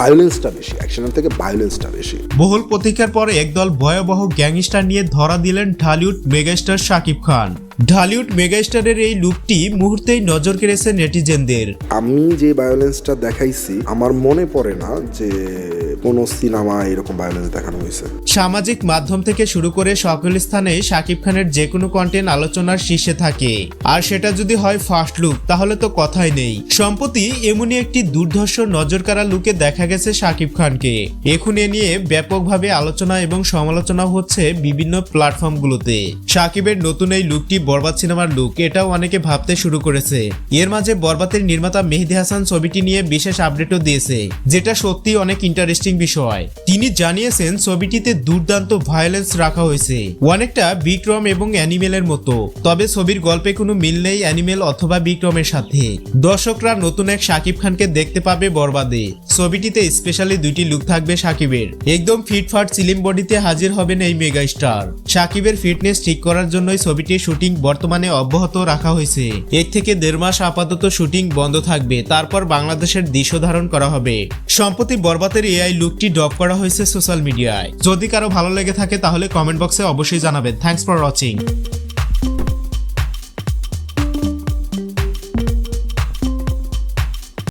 ভায়োলেন্সটা বেশি অ্যাকশনের থেকে ভায়োলেন্সটা বেশি। বহুল প্রতীক্ষার পরে একদল ভয়াবহ গ্যাংস্টার নিয়ে ধরা দিলেন ঢালিউড মেগাস্টার শাকিব খান। ঢালিউড মেগাস্টারের এই লুকটি মুহূর্তেই নজর কেড়েছে নেটিজেনদের। আমি যে ভায়োলেন্সটা দেখাইছি আমার মনে পড়ে না যে কোনো সিনেমায় এরকম ভায়োলেন্স দেখানো হয়েছে। সামাজিক মাধ্যম থেকে শুরু করে সকল স্থানে শাকিব খানের যে কোনো কন্টেন্ট আলোচনার শীর্ষে থাকে। আর সেটা যদি হয় ফার্স্ট লুক তাহলে তো কথাই নেই। সম্প্রতি এমনই একটি দুর্ধর্ষ নজর নজরকাড়া লুকে দেখা গেছে শাকিব খানকে। এখন এ নিয়ে ব্যাপকভাবে আলোচনা এবং সমালোচনা হচ্ছে বিভিন্ন প্ল্যাটফর্মগুলোতে শাকিবের নতুন এই লুকটি বরবাদ সিনেমার লুক এটাও অনেকে ভাবতে শুরু করেছে। এর মাঝে বরবাদের নির্মাতা মেহেদি হাসান ছবিটি নিয়ে বিশেষ আপডেটও দিয়েছে, যেটা সত্যি অনেক ইন্টারেস্টিং বিষয়। তিনি জানিয়েছেন, ছবিটিতে দুর্দান্ত ভায়োলেন্স রাখা হয়েছে। অনেকটা বিক্রম এবং অ্যানিমেলের মতো। তবে ছবির গল্পে কোনো মিল নেই অ্যানিমেল অথবা বিক্রমের সাথে। দর্শকরা নতুন এক শাকিব খানকে দেখতে পাবে বরবাদে। ছবিটিতে স্পেশালি দুইটি লুক থাকবে সাকিবের একদম ফিটফাট সিলিম বডিতে হাজির হবেন এই মেগা স্টার সাকিবের ফিটনেস ঠিক করার জন্যই ছবিটির শুটিং বর্তমানে অব্যাহত রাখা হয়েছে। এর থেকে দেড় মাস আপাতত শুটিং বন্ধ থাকবে, তারপর বাংলাদেশের দৃশ্য ধারণ করা হবে। সম্প্রতি বরবাতের এআই লুকটি ড্রপ করা হয়েছে সোশ্যাল মিডিয়ায়। যদি কারও ভালো লেগে থাকে, তাহলে কমেন্ট বক্সে অবশ্যই জানাবেন। Thanks for watching